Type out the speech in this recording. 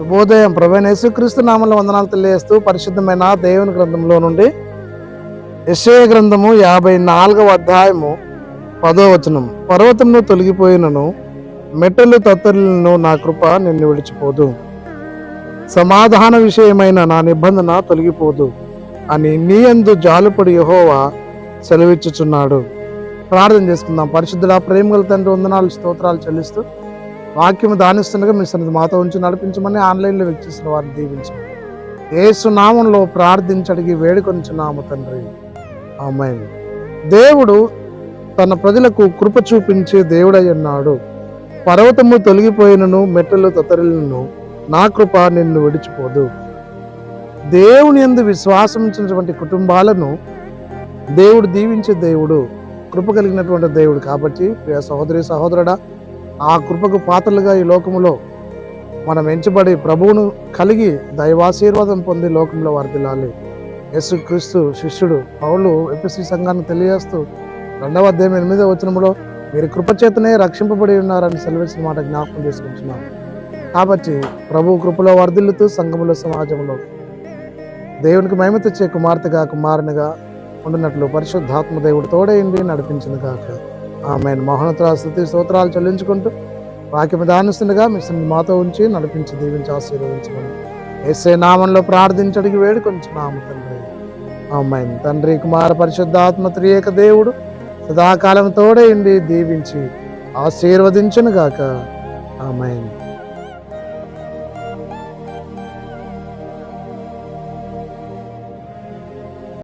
శుభోదయం. ప్రవీణ యేసుక్రీస్తు నామంలో వందనాలు తెలియజేస్తూ పరిశుద్ధమైన దేవుని గ్రంథంలో నుండి యశయ గ్రంథము యాభై నాలుగవ అధ్యాయము పదో వచనం. పర్వతమును తొలగిపోయినను మెట్టలు తత్తరులను నా కృప నిన్ను విడిచిపోదు. సమాధాన విషయమైన నా నిబంధన తొలగిపోదు అని నీ అందు జాలుపడి యహోవా సెలవిచ్చుచున్నాడు. ప్రార్థన చేసుకుందాం. పరిశుద్ధుల ప్రేమగల తండ్రి వందనాలు స్తోత్రాలు చెల్లిస్తూ వాక్యం దానిస్తుండగా మీ సన్నిధి మాతో ఉంచి నడిపించమని ఆన్లైన్లో వీక్షిస్తున్న వారిని దీవించమని. ఏసు నామంలో ప్రార్థించడిగి వేడుకొంచున్నాము తండ్రి. ఆమెన్. దేవుడు తన ప్రజలకు కృప చూపించే దేవుడై ఉన్నాడు. పర్వతము తొలగిపోయినను మెట్టలు తతరిలను నా కృప నిన్ను విడిచిపోదు. దేవుని ఎందు విశ్వాసించినటువంటి కుటుంబాలను దేవుడు దీవించే దేవుడు కృప కలిగినటువంటి దేవుడు కాబట్టి ప్రియ సహోదరి సహోదరుడా ఆ కృపకు పాత్రలుగా ఈ లోకములో మనం ఎంచబడి ప్రభువును కలిగి దైవాశీర్వాదం పొంది లోకంలో వర్దిల్లాలి యేసు క్రీస్తు శిష్యుడు పౌలు ఎపిసి సంఘాన్ని తెలియజేస్తూ రెండవ అధ్యాయం ఎనిమిదో వచనంలో మీరు కృపచేతనే రక్షింపబడి ఉన్నారని సెలవిసిన మాట జ్ఞాపకం చేసుకుంటున్నాను. కాబట్టి ప్రభు కృపలో వర్ధిల్లుతూ సంఘములో సమాజంలో దేవునికి మహిమ తెచ్చే కుమార్తెగా కుమారునిగా ఉండినట్లు పరిశుద్ధాత్మ దేవుడు తోడేయండి నడిపించింది కాక ఆమె మహోన్నత స్థుతి స్తోత్రాలు చెల్లించుకుంటూ వాక్యం దానిస్తుండగా మిషన్ మాతో ఉంచి నడిపించి దీవించి ఆశీర్వదించమని ఎస్ఏ నామంలో ప్రార్థించడికి వేడుకొంచున్నాము తండ్రి. ఆమెన్. తండ్రి కుమార పరిశుద్ధాత్మ త్రియేక దేవుడు సదాకాలం తోడైండి దీవించి ఆశీర్వదించను గాక ఆమెన్.